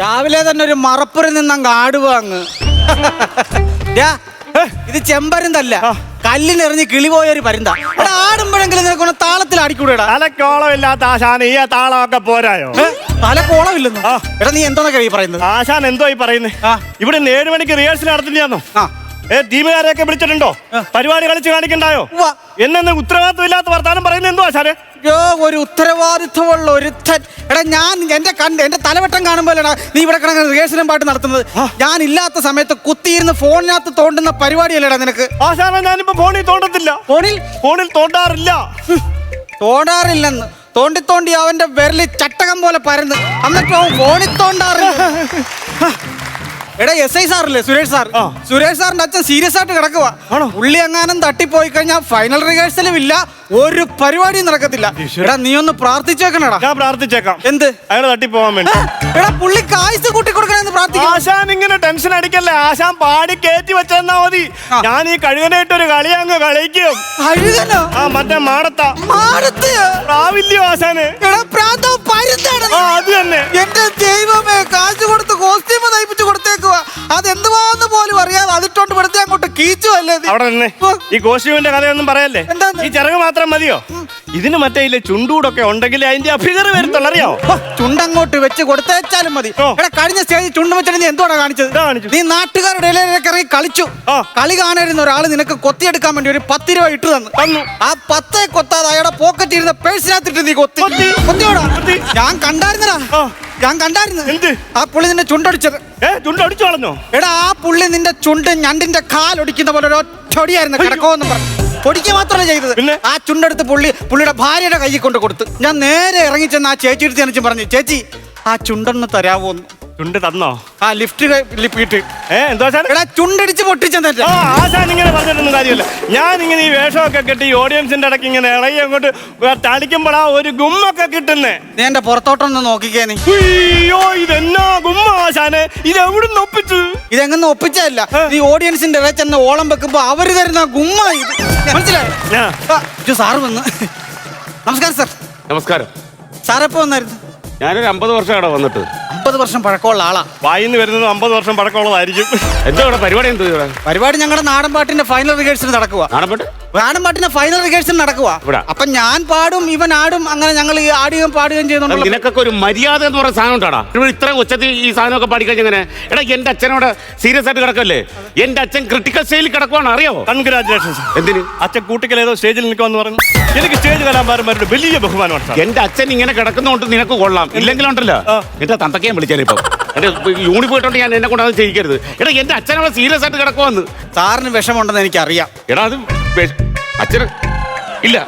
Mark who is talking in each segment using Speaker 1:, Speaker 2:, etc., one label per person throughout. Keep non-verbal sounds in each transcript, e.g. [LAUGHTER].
Speaker 1: രാവിലെ തന്നെ ഒരു മറപ്പുറം നിന്നാ കാട് അങ്ങ് ഡാ, ഇത് ചെമ്പരുന്തല്ല. കല്ലിനെറിഞ്ഞ് കിളി പോയ ഒരു പരുന്ത ആടുമ്പോഴെങ്കിലും നിനക്ക് താളത്തിൽ ആടിക്കൂടെടാ.
Speaker 2: തലക്കോളമില്ലാത്ത ആശാൻ ഈ താളമൊക്കെ പോരായോ?
Speaker 1: തലക്കോളമില്ലെന്നോ തല കോളമില്ലെന്ന്? എടാ നീ എന്തോന്നൊക്കെ ഈ പറയുന്നത്?
Speaker 2: ആശാൻ എന്തോ ഈ പറയുന്നത് ഇവിടെ ഏഴ് മണിക്ക് റിഹേഴ്സൽ നടത്തില്ലാന്നോ
Speaker 1: ആ.
Speaker 2: ഏ ടീമുകാരെയൊക്കെ വിളിച്ചിട്ടുണ്ടോ? പരിപാടി കളിച്ച് കാണിക്കണ്ടായോ?
Speaker 1: എന്നെന്ന്
Speaker 2: എന്നെ ഉത്തരവാദിത്വം ഇല്ലാത്ത വർത്താനം പറയുന്നത് എന്തുവാ സാറേ?
Speaker 1: യോ ഒരു ഉത്തരവാദിത്വമുള്ള ഒരുത്തൻ. എടാ ഞാൻ എന്റെ കണ്ട് എന്റെ തലവട്ടം കാണുമ്പോഴാണ് നീ ഇവിടെ കിടക്കുന്ന റിഹേഴ്സലും പാട്ട് നടത്തുന്നത്. ഞാൻ ഇല്ലാത്ത സമയത്ത് കുത്തിയിരുന്ന് ഫോണിനകത്ത് തോണ്ടുന്ന പരിപാടിയല്ലേടാ നിനക്ക്?
Speaker 2: ആ സാറേ ഞാനിപ്പോ ഫോണിൽ തോണ്ടത്തില്ല.
Speaker 1: ഫോണിൽ?
Speaker 2: ഫോണിൽ തോണ്ടാറില്ല.
Speaker 1: തോണ്ടാറില്ലെന്ന്. തോണ്ടി തോണ്ടി അവന്റെ വിരലി ചട്ടകം പോലെ പരന്ന്. എന്നിട്ട് അവൻ ഫോണിൽ തോണ്ടാറില്ല. എടാ എസ് ഐ സാറില്ലേ? സുരേഷ് സാർ. സുരേഷ് സാറിന്റെ അച്ഛൻ സീരിയസ് ആയിട്ട് കിടക്കുക
Speaker 2: ഉള്ളി
Speaker 1: പുള്ളി എങ്ങാനും തട്ടിപ്പോയി കഴിഞ്ഞാൽ ഫൈനൽ റിഹേഴ്സലും ഇല്ല. ഒരു പരിപാടിയും നടക്കത്തില്ല. എടാ നീ ഒന്ന് പ്രാർത്ഥിച്ചേക്കണടാ.
Speaker 2: ഞാൻ പ്രാർത്ഥിച്ചേക്കാം.
Speaker 1: എന്ത്?
Speaker 2: അയാളെ തട്ടിപ്പോവാൻ വേണ്ടി.
Speaker 1: എടാ പുള്ളി കായ്സ് കൂട്ടി കൊടുക്കണമെന്ന് പ്രാർത്ഥിക്കും
Speaker 2: ആശാൻ ഇങ്ങനെ ടെൻഷൻ അടിക്കല്ലേ? ആശാൻ പാടി കയറ്റി വെച്ചെന്നാ മതി. ഞാൻ ഈ കഴുകനായിട്ട് ഒരു കളി അങ്ങ് കളിക്കും.
Speaker 1: കഴുകനോ?
Speaker 2: ആ മറ്റേ മാടത്ത.
Speaker 1: മാടത്ത്?
Speaker 2: പ്രാവില്യോ ആശാന്?
Speaker 1: എടാ പ്രാന്തോ പരുന്താണ്
Speaker 2: ആ അത് തന്നെ.
Speaker 1: എന്റെ ദൈവമേ കാശ് കൊടുത്ത് കോസ്റ്റ്യൂം തയ്പ്പിച്ച് കൊടുത്തേക്കുക. അത് എന്തുവാന്ന് പോലും അറിയാതെ അതിട്ടോണ്ട് വെറുതെ അങ്ങോട്ട് കീച്ചു അല്ലേ?
Speaker 2: അവിടെ
Speaker 1: തന്നെ
Speaker 2: ഈ കോസ്റ്റ്യൂമിന്റെ കഥയൊന്നും പറയല്ലേ?
Speaker 1: എന്താ?
Speaker 2: ഈ ചിറക് മാത്രം മതിയോ? ഇതിന് മറ്റേ ഇല്ല ചുണ്ടൂടൊക്കെ ഉണ്ടെങ്കിൽ അതിന്റെ അഭികർ വരുത്തുള്ളൂ അറിയോ?
Speaker 1: ചുണ്ടങ്ങോട്ട് വെച്ച് കൊടുത്തേച്ചാലും മതി. എടാ കഴിഞ്ഞ സ്റ്റേജിൽ ചുണ്ട് വെച്ചിട്ട് നീ എന്തോടാ കാണിച്ചത്? നീ നാട്ടുകാരുടെ ഇടയിലേക്ക് ഇറങ്ങി കളിച്ചു. കളി കാണാനിരുന്ന ഒരാൾ നിനക്ക് കൊത്തിയെടുക്കാൻ വേണ്ടി ഒരു പത്ത് രൂപ ഇട്ട് തന്നു.
Speaker 2: തന്നു.
Speaker 1: ആ പത്തേ കൊത്താതെ അയാളുടെ പോക്കറ്റ് ഇരുന്ന പേഴ്സിനകത്തിട്ട് നീ കൊത്തി.
Speaker 2: കൊത്തി.
Speaker 1: കൊത്തിയോടാ? ഞാൻ കണ്ടായിരുന്നടാ. ഞാൻ കണ്ടായിരുന്നു.
Speaker 2: എന്ത്?
Speaker 1: ആ പുള്ളി നിന്റെ ചുണ്ടടിച്ചത്.
Speaker 2: ഏ ചുണ്ട് അടിച്ചു കളഞ്ഞോ?
Speaker 1: എടാ ആ പുള്ളി നിന്റെ ചുണ്ട് ഞണ്ടിന്റെ കാലൊടിക്കുന്ന പോലെ ഒരു ഒറ്റൊടിയായിരുന്നു കിടക്കോന്ന് പറഞ്ഞു. ഒടിക്കുക മാത്രമല്ല ചെയ്തത്.
Speaker 2: പിന്നെ?
Speaker 1: ആ ചുണ്ടെടുത്ത് പുള്ളി പുള്ളിയുടെ ഭാര്യയുടെ കയ്യിൽ കൊണ്ട് കൊടുത്ത്. ഞാൻ നേരെ ഇറങ്ങി ചെന്ന് ആ ചേച്ചി എടുത്ത് എനിക്ക് പറഞ്ഞു ചേച്ചി ആ ചുണ്ടെന്ന് തരാവോന്ന്
Speaker 2: ചുണ്ട് തന്നോ?
Speaker 1: ആ ലിഫ്റ്റ് ലിപ്പിട്ട്
Speaker 2: ഏ എന്തോ സാർ
Speaker 1: എടാ ചുണ്ടടിച്ച് പൊട്ടിച്ചെന്നെ
Speaker 2: ആ ആശാൻ ഇങ്ങനെ പറഞ്ഞിട്ടൊന്നും കാര്യമില്ല. ഞാൻ ഇങ്ങനെ ഈ വേഷമൊക്കെ കെട്ടി ഈ ഓഡിയൻസിന്റെ ഇടയ്ക്ക് ഇങ്ങനെ ഇളകി അങ്ങോട്ട് തളിക്കുമ്പോഴാ ഒരു ഗുമ്മൊക്കെ കിട്ടുന്നേ.
Speaker 1: നീ എന്റെ പുറത്തോട്ടൊന്ന് നോക്കിക്കേ നീ.
Speaker 2: അയ്യോ ഇതെന്നാ ഗുമ്മ ആശാനെ ഇത് എവിടുന്ന് ഒപ്പിച്ചു
Speaker 1: ഇതെങ്ങനെ ഒപ്പിച്ചല്ല ഈ ഓഡിയൻസിന്റെ ഇടയിൽ ചെന്ന് ഓളം വെക്കുമ്പോ അവർ തരുന്ന ഗുമ്മ ഇത്. മനസ്സിലായോ?
Speaker 2: ആ.
Speaker 1: ആ, ഇത് സാറ് വന്ന്. നമസ്കാരം സാർ.
Speaker 3: നമസ്കാരം.
Speaker 1: സാറെപ്പോ വന്നായിരുന്നു?
Speaker 3: ഞാനൊരു അമ്പത് വർഷം അവിടെ വന്നിട്ട്.
Speaker 1: അമ്പത് വർഷം പഴക്കമുള്ള ആളാ.
Speaker 2: വായിന്ന് വരുന്നത് അമ്പത് വർഷം പഴക്കമുള്ളതായിരിക്കും. [LAUGHS]
Speaker 3: എന്താ ഇവിടെ പരിപാടി എന്ത്
Speaker 1: പരിപാടി ഞങ്ങളുടെ നാടൻ പാട്ടിന്റെ ഫൈനൽ റിഹേഴ്സൽ നടക്കുക
Speaker 3: നാടൻപാട്ട്
Speaker 1: നാടൻ പാട്ടിന്റെ ഫൈനൽ റിഹേഴ്സൽ നടക്കുക
Speaker 3: ഇവിടെ?
Speaker 1: അപ്പൊ ഞാൻ പാടും ഇവൻ ആടും അങ്ങനെ ഞങ്ങൾ ഈ ആടുകയും പാടുകയും ചെയ്യുന്നുണ്ടല്ലോ
Speaker 3: നിനക്കൊക്കെ ഒരു മര്യാദ എന്ന് പറയുന്ന സാധനം ഉണ്ടാടാ? ഇവിടെ ഇത്ര ഉച്ചത്തിൽ ഈ സാധനമൊക്കെ പാടിക്കഴിഞ്ഞ എങ്ങനെ? എടാ എന്റെ അച്ഛനോട് സീരിയസ് ആയിട്ട് കിടക്കല്ലേ? എന്റെ അച്ഛൻ ക്രിട്ടിക്കൽ സ്റ്റേജിൽ കിടക്കുവാണ് അറിയോ?
Speaker 2: കൺഗ്രാറ്റുലേഷൻസ്
Speaker 3: എന്തിന്?
Speaker 2: അച്ഛൻ കൂട്ടിക്കൽ ഏതോ സ്റ്റേജിൽ നിൽക്കുമെന്ന് പറഞ്ഞു. എനിക്ക് സ്റ്റേജ് കലാകാരന്മാരുടെ വലിയ ബഹുമാനമാണ് സാർ.
Speaker 3: എന്റെ അച്ഛൻ ഇങ്ങനെ കിടക്കുന്നോണ്ട് നിനക്ക് കൊള്ളാം. ഇല്ലെങ്കിലുണ്ടല്ലോ
Speaker 2: ആ.
Speaker 3: എന്റെ തന്തക്കേ വിളിച്ചാൽ ഇപ്പൊ. എന്റെ യൂണി പോയിട്ടുണ്ട് ഞാൻ എന്നെ കൊണ്ട് അത് ചെയ്യിക്കരുത്. എടാ എന്റെ അച്ഛനവിടെ സീരിയസ് ആയിട്ട് കിടക്കുവാന്ന്.
Speaker 1: സാറിന് വിഷമുണ്ടെന്ന് എനിക്കറിയാം.
Speaker 3: എടാ അത് വെ- ഇല്ല.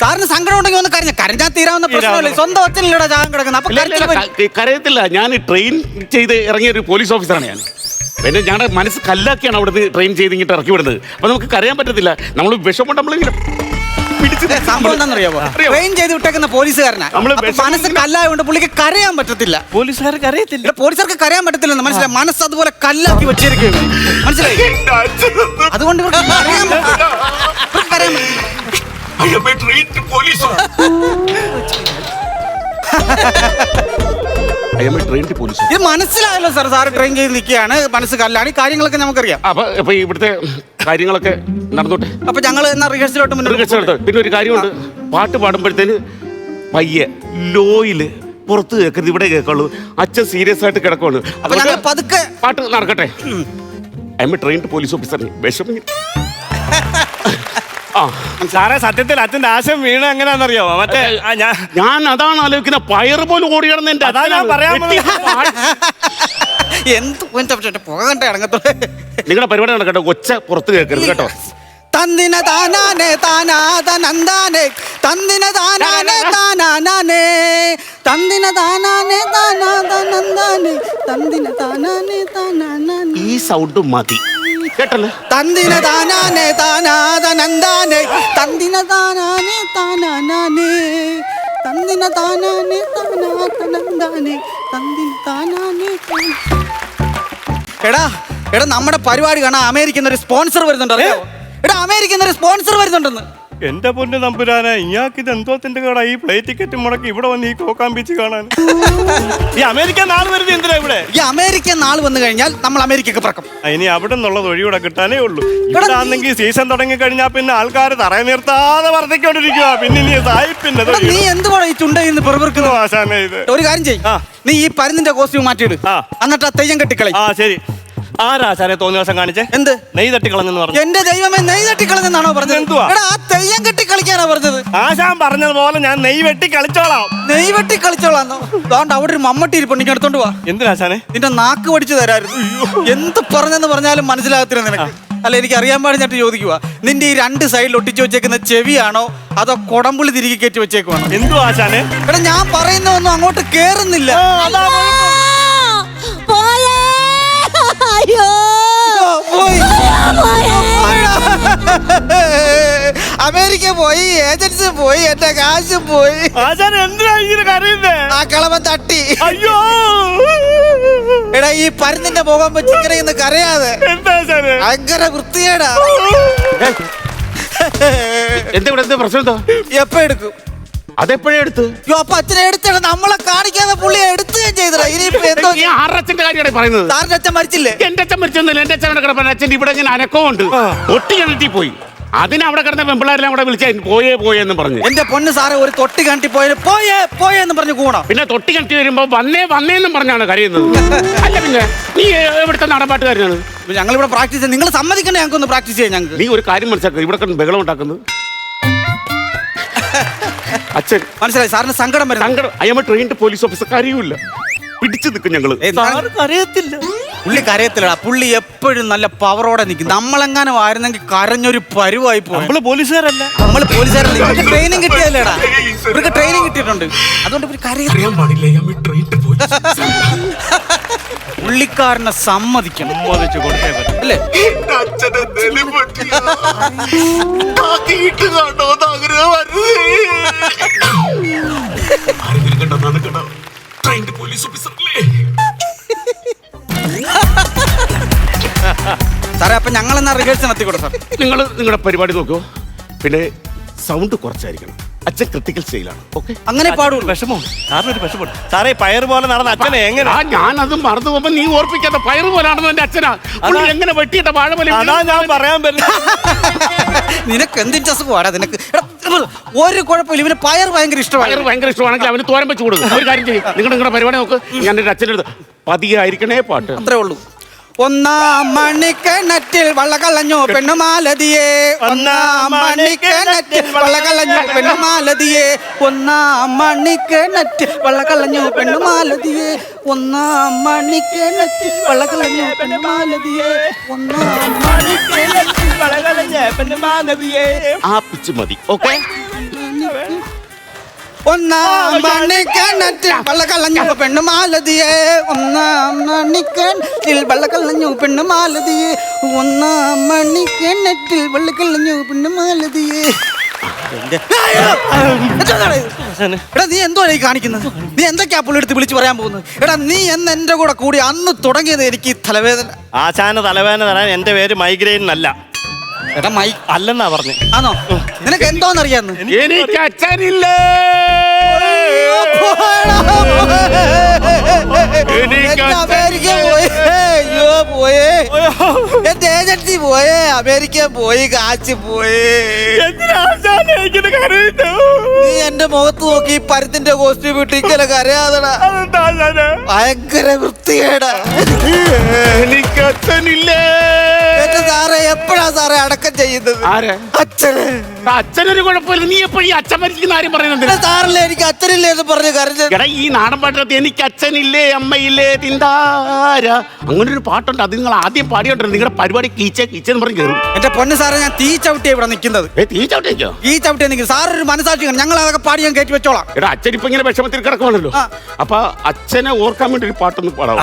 Speaker 1: സാറിന് സങ്കടം ഉണ്ടെങ്കിൽ ഒന്ന് കരഞ്ഞ. കരഞ്ഞാൽ തീരാവുന്ന പ്രശ്നമല്ലേ? സ്വന്തം അച്ഛനില്ലടാ ചാകം കിടക്കുന്നത്. അപ്പൊ
Speaker 3: ഇല്ല, ഇല്ല,
Speaker 1: കരച്ചിൽ വരും.
Speaker 3: കരയത്തില്ല. ഞാൻ ട്രെയിൻ ചെയ്ത് ഇറങ്ങിയ ഒരു പോലീസ് ഓഫീസറാണ് ഞാൻ. പിന്നെ ഞങ്ങളുടെ മനസ്സ് കല്ലാക്കിയാണ് അവിടുന്ന് ട്രെയിൻ ചെയ്ത് ഇങ്ങോട്ട് ഇറക്കി വിടുന്നത്. അപ്പൊ നമുക്ക് കരയാൻ പറ്റത്തില്ല. നമ്മൾ വിഷമം നമ്മൾ പിടിച്ച്
Speaker 1: ഏ, സംഭവം എന്താണെന്നറിയാമോ
Speaker 3: അറിയാമോ?
Speaker 1: ട്രെയിൻ ചെയ്ത് വിട്ടേക്കുന്ന പോലീസുകാരനാ.
Speaker 3: നമ്മൾ
Speaker 1: അപ്പൊ
Speaker 3: വിഷം
Speaker 1: മനസ്സ് കല്ലായതുകൊണ്ട് പുള്ളിക്ക് കരയാൻ പറ്റത്തില്ല.
Speaker 2: പോലീസുകാർക്ക് അറിയത്തില്ല
Speaker 1: ഇവിടെ പോലീസുകാർക്ക് കരയാൻ പറ്റത്തില്ലെന്ന് മനസ്സിലായി? മനസ്സ് അതുപോലെ കല്ലാക്കി വെച്ചിരിക്കുകയാണ്. മനസ്സിലായി? അതുകൊണ്ട് ഇവർക്ക് കരയാൻ. ഇവർക്ക് ഇത് മനസ്സിലായല്ലോ സാർ സാറ് ട്രെയിൻ ചെയ്ത് നിൽക്കുകയാണ്. മനസ്സ് കല്ലാണ്. ഈ കാര്യങ്ങളൊക്കെ നമുക്കറിയാം.
Speaker 3: അപ്പൊ അപ്പൊ ഇവിടുത്തെ കാര്യങ്ങളൊക്കെ നടന്നോട്ടെ?
Speaker 1: അപ്പൊ ഞങ്ങൾ എന്നാ റിഹേഴ്സലോട്ട് മുന്നോട്ട്
Speaker 3: റിഹേഴ്സൽ നടത്താം. പിന്നെ ഒരു കാര്യമുണ്ട്. പാട്ട് പാടുമ്പോഴത്തേന് പയ്യെ ലോയിൽ പുറത്ത് കേൾക്കരുത് ഇവിടെ കേൾക്കുള്ളൂ. അച്ഛൻ സീരിയസ് ആയിട്ട് കിടക്കുവാണ്.
Speaker 1: അപ്പൊ ഞങ്ങൾ പതുക്കെ
Speaker 3: പാട്ട് നടക്കട്ടെ. I M trained police officer വിഷമി
Speaker 2: സാറേ സത്യത്തിൽ അച്ഛന്റെ ആശയം വീണ എങ്ങനെയാണെന്നറിയാമോ മറ്റേ ഞാൻ
Speaker 3: ഞാൻ അതാണ് ആലോചിക്കുന്ന പയർ പോലും ഓടി കിടന്ന് എന്റെ
Speaker 2: അതാ ഞാൻ പറയാൻ [LAUGHS]
Speaker 1: എന്ത് പോകണ്ട ഇറങ്ങത്തോ ഇറങ്ങത്തുള്ളൂ.
Speaker 3: നിങ്ങളുടെ പരിപാടി നടക്കട്ടെ ഒച്ച പുറത്ത് കേൾക്കരുത് കേട്ടോ.
Speaker 1: തന്നിന താനാനെ താനാതനന്ദാനെ തന്നിന താനാനെ താനാനെ. തന്തിന താനാനെ താനാതനന്ദാനെ തന്തിന താനാനെ താനാനെ
Speaker 3: ഈ സൗണ്ട് മതി. കേട്ടല്ലേ?
Speaker 1: തന്തിന താനാനെ താനാതനന്ദാനെ തന്തിന താനാനെ താനാനെ തന്തിന താനാനെ താനാതനന്ദാനെ തന്തിന താനാനെ എടാ എടാ നമ്മുടെ പരിപാടി കാണാൻ അമേരിക്കൻ ഒരു സ്പോൺസർ വരുന്നുണ്ട് അറിയാമോ എടാ അമേരിക്കൻ ഒരു സ്പോൺസർ വരുന്നുണ്ടെന്ന്.
Speaker 2: എന്റെ പൊന്ന് നമ്പുരാനെ ഇയാൾക്ക് ഇത് എന്തോ എന്തോത്തിന്റെ കട ഈ പ്ലേ ടിക്കറ്റ് മുടക്കി ഇവിടെ വന്ന് ഈ കോക്കാൻ ബീച്ച് കാണാൻ. ഈ അമേരിക്ക നാൾ വരുന്നത് എന്തിനാ ഇവിടെ?
Speaker 1: ഈ അമേരിക്കൻ നാൾ വന്നു കഴിഞ്ഞാൽ നമ്മൾ അമേരിക്കക്ക് പറക്കും.
Speaker 2: ആ, ഇനി അവിടെ നിന്നുള്ളത് ഒഴിവിടെ കിട്ടാനേ ഉള്ളൂ. ഇവിടെ ആണെങ്കിൽ സീസൺ തുടങ്ങി കഴിഞ്ഞാൽ പിന്നെ ആൾക്കാർ തറയെ നിർത്താതെ വർദ്ധിക്കൊണ്ടിരിക്കുക പിന്നെ ഇനി സായിപ്പിന്റെ
Speaker 1: എടാ, നീ എന്തുവാണ് ഈ ചുണ്ടയിൽ നിന്ന് പെറുപിറുക്കുന്നത്
Speaker 2: ആശാനെ ഇത്.
Speaker 1: ഒരു കാര്യം ചെയ്യ്.
Speaker 2: ആ.
Speaker 1: നീ ഈ പരുന്നിന്റെ കോസ്റ്റ്യൂം മാറ്റിയിട്.
Speaker 2: ആ.
Speaker 1: എന്നിട്ട് ആ തെയ്യം കെട്ടിക്കളി
Speaker 2: ആ ശരി. ആരാശാനെ തോന്നിയ ദിവസം കാണിച്ചേ?
Speaker 1: എന്ത്?
Speaker 2: നെയ് തട്ടിക്കളഞ്ഞെന്ന് പറഞ്ഞു.
Speaker 1: എന്റെ ദൈവമേ നെയ് തട്ടിക്കളഞ്ഞെന്നാണോ പറഞ്ഞത്?
Speaker 2: എന്തുവാ?
Speaker 1: എടാ ആ തെയ്യം കെട്ടി കളിക്കാനാ പറഞ്ഞത്.
Speaker 2: ആശാൻ പറഞ്ഞതുപോലെ ഞാൻ നെയ് വെട്ടി കളിച്ചോളാം
Speaker 1: നെയ് വെട്ടി കളിച്ചോളാന്നോ അതുകൊണ്ട് അവിടെ ഒരു മമ്മട്ടി ഇരിപ്പുണ്ട് ഇങ്ങ് എടുത്തോണ്ട് വാ.
Speaker 2: എന്തിനാശാനെ
Speaker 1: നിന്റെ നാക്ക് പഠിച്ചു തരായിരുന്നു. എന്ത് പറഞ്ഞെന്ന് പറഞ്ഞാലും മനസ്സിലാകത്തില്ല നിനക്ക്. അല്ല എനിക്ക് അറിയാൻ പാടിഞ്ഞിട്ട് ചോദിക്കുക നിന്റെ ഈ രണ്ട് സൈഡിൽ ഒട്ടിച്ചു വെച്ചേക്കുന്ന ചെവിയാണോ അതോ കൊടമ്പുളി തിരികെ കയറ്റി വെച്ചേക്കുവാണോ?
Speaker 2: എന്തു ആശാനെ?
Speaker 1: എടാ ഞാൻ പറയുന്നതൊന്നും അങ്ങോട്ട് കേറുന്നില്ല.
Speaker 4: പോയേ അയ്യോ.
Speaker 1: അമേരിക്ക പോയി ഏജൻസി പോയി എന്റെ കാശ് പോയി.
Speaker 2: ആശാൻ എന്തിനാ ഇങ്ങനെ കരയുന്നേ?
Speaker 1: ആ കളവൻ തട്ടി.
Speaker 2: അയ്യോ.
Speaker 1: എടാ ഈ പരുന്നിന്റെ മുഖം വെച്ച് ഇങ്ങനെ ഇന്ന് കരയാതെ.
Speaker 2: എന്താ ആശാനെ?
Speaker 1: ഭയങ്കര വൃത്തിയേടാ
Speaker 3: എന്താ ഇവിടെ എന്താ പ്രശ്നം എന്താ?
Speaker 1: എപ്പ എടുക്കും?
Speaker 3: അതെപ്പോഴേ എടുത്ത്?
Speaker 1: അപ്പൊ അച്ഛനെ എടുത്തിട. നമ്മളെ കാണിക്കാതെ പുള്ളിയെ എടുത്തുകയും ചെയ്തടാ ഇനിയിപ്പോ എന്തോ
Speaker 3: നീ അച്ഛന്റെ കാര്യമാണ് പറയുന്നത്.
Speaker 1: സാറിന്റെ അച്ഛൻ മരിച്ചില്ലേ?
Speaker 3: എന്റെ അച്ഛൻ മരിച്ചൊന്നുമില്ല എന്റെ അച്ഛൻ കിടപ്പൻ അച്ഛൻ ഇവിടെ ഞാൻ അനക്കമുണ്ട് ഒട്ടി കിണറ്റി പോയി. അതിന് അവിടെ കിടന്ന പെമ്പിള്ളേരെല്ലാം കൂടെ വിളിച്ച പോയേ പോയെന്ന് പറഞ്ഞു.
Speaker 1: എന്റെ പൊന്ന് സാറേ ഒരു തൊട്ടി കണ്ടി പോയത് പോയേ പോയേ എന്ന് പറഞ്ഞു
Speaker 3: പിന്നെ തൊട്ടി കിണറ്റി വരുമ്പോ വന്നേ വന്നേന്നും പറഞ്ഞാണ് കരയുന്നത്. അല്ല പിന്നെ നീ എവിടുത്തെ നടപ്പാട്ടുകാരനാണ്?
Speaker 1: ഞങ്ങൾ ഇവിടെ പ്രാക്ടീസ് നിങ്ങൾ സമ്മതിക്കണേ ഞങ്ങൾക്ക് ഒന്ന് പ്രാക്ടീസ് ചെയ്യാം ഞങ്ങൾക്ക്?
Speaker 3: നീ ഒരു കാര്യം മനസ്സിലാക്കുക ഇവിടെ ബഹളം ഉണ്ടാക്കുന്നത്. അച്ഛൻ.
Speaker 1: മനസ്സിലായി? സാറിന് സങ്കടം വരും
Speaker 3: സങ്കടം. അയ്യമ്മ ട്രെയിൻഡ് പോലീസ് ഓഫീസർ കാര്യമില്ല പിടിച്ചു നിൽക്കും
Speaker 1: ഞങ്ങൾ.
Speaker 2: അറിയത്തില്ല.
Speaker 1: പുള്ളി കരയത്തില്ലടാ പുള്ളി എപ്പോഴും നല്ല പവറോടെ നിൽക്കും നമ്മളെങ്ങാനും ആയിരുന്നെങ്കിൽ കരഞ്ഞൊരു പരുവായി പോകും
Speaker 2: നമ്മൾ പോലീസുകാരല്ല?
Speaker 1: നമ്മൾ പോലീസുകാരല്ല? ഇവർക്ക് ട്രെയിനിങ് കിട്ടിയല്ലേടാ ഇവർക്ക് ട്രെയിനിങ് കിട്ടിയിട്ടുണ്ട്. അതുകൊണ്ട് ഇവർ കരയത്തില്ല പുള്ളിക്കാരനെ സമ്മതിക്കണം.
Speaker 2: സമ്മതിച്ചു കൊടുത്തേ പറ്റൂ.
Speaker 1: അല്ലേ?
Speaker 3: ആരെങ്കിലും കണ്ടോ പോലീസ്
Speaker 1: സാറേ അപ്പൊ ഞങ്ങൾ എന്നാ റിഹേഴ്സൽ നടത്തിക്കോട്ടെ സാർ
Speaker 3: നിങ്ങൾ നിങ്ങളുടെ പരിപാടി നോക്കൂ. പിന്നെ സൗണ്ട് കുറച്ചായിരിക്കണം. അച്ഛൻ ക്രിട്ടിക്കൽ സ്റ്റേജിലാണ് ഓക്കെ
Speaker 1: അങ്ങനെ പാടുള്ളൂ.
Speaker 2: വിഷമോ സാറിന് ഒരു വിഷമം സാറേ പയർ പോലെ നടന്ന അച്ഛനെ എങ്ങനെ?
Speaker 3: ആ അത് മറന്നു പോകുമ്പോ നീ ഓർപ്പിക്കാത്ത പയറ് പോലാണെന്ന് എന്റെ അച്ഛനാ. പുള്ളി എങ്ങനെ വെട്ടിയിട്ട വാഴ
Speaker 2: അതാ ഞാൻ പറയാൻ പറ്റില്ല
Speaker 1: നിനക്ക് എന്തിന്റെ പോരാ നിനക്ക്. എടാ, ഒരു കുഴപ്പമില്ല. ഇവന് പയർ ഭയങ്കര
Speaker 3: പയറ്
Speaker 1: ഇഷ്ടമാണ്
Speaker 3: ഭയങ്കര ഇഷ്ടമാണെങ്കിൽ അവന് തോരമ്പ വെച്ച് കൊടുക്കും. ഒരു കാര്യം ചെയ്യും. നിങ്ങൾ നിങ്ങളുടെ പരിപാടി നോക്ക്. ഞാൻ എന്റെ അച്ഛന്റെ പതിയായിരിക്കണേ പതിയെ പാട്ട്.
Speaker 1: അത്രേ ഉള്ളൂ. ഒന്നാം മണിക്കിണറ്റിൽ വള്ളകളഞ്ഞു പെണ്ണുമാലതിയെ. ഒന്നാം മണിക്കിണറ്റിൽ വള്ളകളഞ്ഞു പെണ്ണുമാലതിയെ. ഒന്നാം മണിക്കിണറ്റിൽ വള്ളകളഞ്ഞു പെണ്ണുമാലതിയെ. ഒന്നാം മണിക്കിണറ്റിൽ വള്ളകളഞ്ഞു പെണ്ണുമാലതിയെ. ഒന്നാം മണിക്കിണറ്റിൽ
Speaker 3: ആ പിച്ച് മതി ഓക്കെ?
Speaker 1: ഒന്നാം മണിക്കണറ്റിൽ വെള്ള കളഞ്ഞു പെണ്ണു മാലതിയെ. ഒന്നാം മണിക്കണറ്റിൽ വെള്ള കളഞ്ഞു പെണ്ണു മാലതിയെ. ഒന്നാം മണിക്കണറ്റിൽ വള്ളകളഞ്ഞു കളഞ്ഞു പെണ്ണു ഇത്? എടാ നീ എന്തോ ഈ കാണിക്കുന്നത്? നീ എന്തൊക്കെയാ പുള്ളി എടുത്ത് വിളിച്ചു പറയാൻ പോകുന്നത്? എടാ നീ എന്ന് എന്റെ കൂടെ കൂടി അന്ന് തുടങ്ങിയത് എനിക്ക് തലവേദന.
Speaker 2: ആശാന തലവേദന തരാൻ എന്റെ പേര് മൈഗ്രെയിൻ അല്ല.
Speaker 1: എടാ മൈ
Speaker 2: അല്ലെന്നാ പറഞ്ഞു.
Speaker 1: ആണോ? നിനക്ക് എന്തോന്നറിയാന്ന്?
Speaker 3: എനിക്ക് അച്ഛനില്ലേ?
Speaker 1: അമേരിക്ക പോയി. അയ്യോ പോയേ. എന്റെ ഏജൻസി പോയേ. അമേരിക്ക പോയി കാച്ച് പോയി. നീ എന്റെ മുഖത്ത് നോക്കി പരുത്തിന്റെ കോസ്റ്റ്യൂം ഇട്ട് ഇങ്ങനെ കരയാതടാ. ഭയങ്കര വൃത്തികേടാ.
Speaker 3: എനിക്ക് അച്ഛനില്ലേ
Speaker 1: എന്റെ സാറേ എപ്പോഴാ സാറേ അടക്കം ചെയ്യുന്നത്?
Speaker 3: ആരെ?
Speaker 1: അച്ഛന്.
Speaker 3: അച്ഛനൊരു കുഴപ്പമില്ല. നീ എപ്പോഴും ഈ അച്ഛൻ മരിക്കുന്ന ആരും പറയുന്നത്
Speaker 1: സാറല്ല എനിക്ക് അച്ഛനില്ലേ എന്ന് പറഞ്ഞു കരഞ്ഞത്?
Speaker 3: എടാ ഈ നാടൻ പാട്ടിനകത്ത് എനിക്ക് അച്ഛനില്ലേ അമ്മയില്ലേ തിന്താര? അങ്ങനെ ഒരു പാട്ടുണ്ട്. അത് നിങ്ങൾ ആദ്യം പാടിയോണ്ടിരുന്നു നിങ്ങളുടെ പരിപാടി കീച്ച കീച്ചെന്ന് പറഞ്ഞ് കയറും
Speaker 1: എന്റെ പൊന്ന് സാറേ ഞാൻ തീ ചവിട്ടിയാ ഇവിടെ നിൽക്കുന്നത്.
Speaker 3: ഏ തീ ചവിട്ടേക്കോ
Speaker 1: ഈ ചവിട്ടിയാ നിൽക്കുന്നത്. സാറൊരു മനസാക്ഷി കാണും ഞങ്ങൾ അതൊക്കെ പാടി ഞാൻ കയറ്റി വെച്ചോളാം.
Speaker 3: എടാ അച്ഛൻ ഇപ്പൊ ഇങ്ങനെ വിഷമത്തിൽ കിടക്കുവാണല്ലോ. അപ്പൊ അച്ഛനെ ഓർക്കാൻ വേണ്ടി ഒരു പാട്ടൊന്ന് പാടാം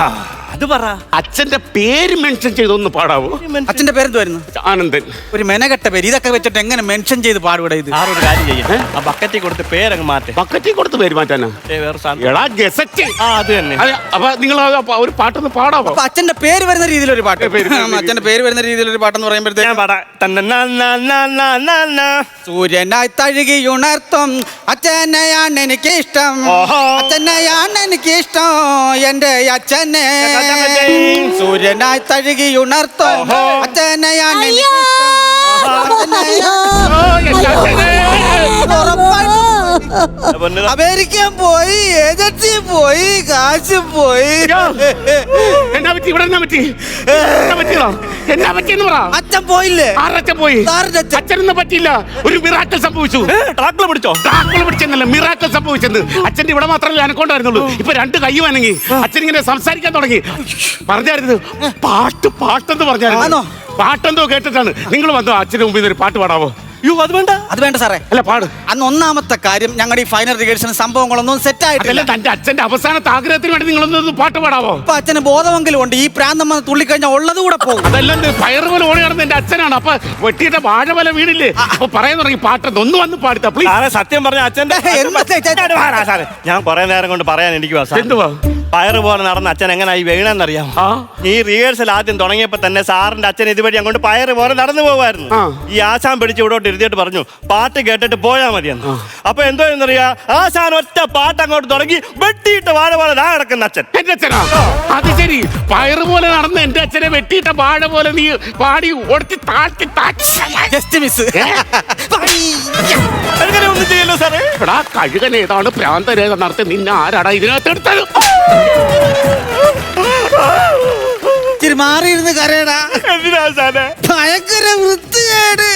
Speaker 2: അത് പറ.
Speaker 3: അച്ഛന്റെ പേര് മെൻഷൻ ചെയ്തൊന്ന് പാടാവോ?
Speaker 1: അച്ഛന്റെ പേരെന്തുവായിരുന്നു?
Speaker 3: ആനന്ദൻ.
Speaker 1: ഒരു മെനകെട്ട പേര്. ഇതൊക്കെ വെച്ചിട്ട് എങ്ങനെ മെൻഷൻ ചെയ്ത് പാടുവിടെ ഇത്?
Speaker 2: ആറൊരു കാര്യം ചെയ്യാം? ആ ബക്കറ്റിൽ കൊടുത്ത് പേരങ്ങ് മാറ്റേ.
Speaker 3: ബക്കറ്റിൽ കൊടുത്ത് പേര് മാറ്റാനാ?
Speaker 2: വേറെ സാധനം.
Speaker 3: എടാ ഗസറ്റ്.
Speaker 2: ആ അത് തന്നെ.
Speaker 3: അതെ അപ്പൊ നിങ്ങൾ ആ പ- ഒരു പാട്ടൊന്ന് പാടാവോ?
Speaker 1: അപ്പൊ അച്ഛന്റെ പേര് വരുന്ന രീതിയിലൊരു പാട്ട്.
Speaker 3: പേര് വരുന്ന
Speaker 1: അച്ഛന്റെ പേര്. വരുന്ന രീതിയിലൊരു പാട്ടെന്ന് പറയുമ്പോഴത്തേക്ക്
Speaker 2: ഞാൻ പാടാം. തന്നെ നാ, നാ, നാ, നാ, നാ, നാ.
Speaker 1: സൂര്യനായി തഴുകി ഉണർത്തും അച്ഛനെയാണ് എനിക്ക് ഇഷ്ടം
Speaker 2: ഓഹോ.
Speaker 1: അച്ഛനെയാണ് എനിക്ക് ഇഷ്ടം എന്റെ അച്ഛനെ. സൂര്യനായി തഴുകി ഉണർത്തോ. അച്ഛനെയാണ്. ഉറപ്പായിട്ടും അമേരിക്കൻ പോയി ഏജൻസി പോയി കാശ് പോയി.
Speaker 3: എന്നാ പറ്റി? ഇവിടെ എന്നാ പറ്റി? എന്നാ പറ്റിയതാ? എന്നാ പറ്റിയെന്ന് പറ.
Speaker 1: അച്ഛൻ പോയില്ലേ?
Speaker 3: ആറച്ഛൻ പോയി? അച്ഛനൊന്നും പറ്റിയില്ല. ഒരു മിറാക്കൾ സംഭവിച്ചു.
Speaker 2: ട്രാക്കിൾ പിടിച്ചോ?
Speaker 3: ട്രാക്കിൾ പിടിച്ചെന്നല്ല മിറാക്കൾ സംഭവിച്ചത് അച്ഛന്റെ ഇവിടെ മാത്രമല്ല അനക്കൊണ്ടായിരുന്നുള്ളൂ. ഇപ്പൊ രണ്ട് കൈ വനങ്ങി അച്ഛൻ ഇങ്ങനെ സംസാരിക്കാൻ തുടങ്ങി. പറഞ്ഞായിരുന്നു. പാട്ട് പാട്ടെന്ന്? പറഞ്ഞായിരുന്നു. പാട്ടെന്തോ കേട്ടിട്ടാണ്. നിങ്ങൾ വന്നോ അച്ഛന്റെ മുമ്പിൽ നിന്ന് ഒരു പാട്ട് പാടാവോ?
Speaker 2: യോ അത് വേണ്ട.
Speaker 1: അത് വേണ്ട സാറേ.
Speaker 3: അല്ല പാട്.
Speaker 1: അന്ന് ഒന്നാമത്തെ കാര്യം ഞങ്ങളുടെ ഈ ഫൈനൽ റിഹേഴ്സൽ സംഭവങ്ങളൊന്നും സെറ്റ്
Speaker 3: അതല്ല
Speaker 1: ആയിട്ടില്ല
Speaker 3: തന്റെ അച്ഛന്റെ അവസാനത്തെ ആഗ്രഹത്തിന് വേണ്ടി നിങ്ങളൊന്ന് പാട്ട് പാടാവോ?
Speaker 1: അപ്പൊ അച്ഛന് ബോധമെങ്കിലും ഉണ്ട്. ഈ പ്രാന്തം വന്ന് തുള്ളിക്കഴിഞ്ഞാൽ ഉള്ളത് കൂടെ പോകും.
Speaker 3: അതെല്ലാം പോലെ ഓടി നടന്ന എന്റെ അച്ഛനാണ്. അപ്പൊ വെട്ടിയിട്ട് വാഴ വീണില്ലേ? അപ്പൊ പറയാൻ തുടങ്ങി പാട്ടെന്ന് ഒന്ന് വന്ന് പാടുത്ത പ്ലീസ്
Speaker 2: സാറേ സത്യം പറഞ്ഞ അച്ഛന്റെ
Speaker 1: എന്താ.
Speaker 2: ഞാൻ കുറെ നേരം കൊണ്ട് പറയാൻ എനിക്ക്
Speaker 3: എന്തുവാ?
Speaker 2: പയറ് പോലെ നടന്ന അച്ഛൻ എങ്ങനായി വീണെന്നറിയാം
Speaker 3: ആ.
Speaker 2: ഈ റിഹേഴ്സൽ ആദ്യം തുടങ്ങിയപ്പോ തന്നെ സാറിന്റെ അച്ഛൻ ഇതുവഴി അങ്ങോട്ട് പയറ് പോലെ നടന്നു പോവായിരുന്നു
Speaker 3: ആ.
Speaker 2: ഈ ആശാൻ പിടിച്ച് ഇവിടോട്ട് ഇരുത്തിയിട്ട് പറഞ്ഞു പാട്ട് കേട്ടിട്ട് പോയാ മതിയെന്ന്. അപ്പൊ എന്തോ എന്നറിയാ ആശാൻ ഒറ്റ പാട്ട് അങ്ങോട്ട് തുടങ്ങി വെട്ടിയിട്ട് വാഴ പോലെ ദാ കിടക്കുന്ന അച്ഛൻ.
Speaker 3: എന്റെ അച്ഛനാ? അത് ശരി. പയറ് പോലെ നടന്ന എന്റെ അച്ഛനെ വെട്ടിയിട്ട വാഴ പോലെ നീ പാടി ഓടിച്ച് താഴ്ത്തി താഴ്ത്തി.
Speaker 1: ജസ്റ്റ് മിസ് [LAUGHS]
Speaker 2: അങ്ങനെ ഒന്നും ചെയ്യല്ലോ സാറേ.
Speaker 3: എടാ കഴുകൻ ഏതാണ് പ്രാന്തരേഖ നടത്തി നിന്നെ ആരാടാ ഇതിനകത്ത് എടുത്തത്?
Speaker 1: ഇച്ചിരി മാറിയിരുന്ന് കരയടാ.
Speaker 2: എന്തിനാ സാറേ?
Speaker 1: ഭയങ്കര വൃത്തികേട്.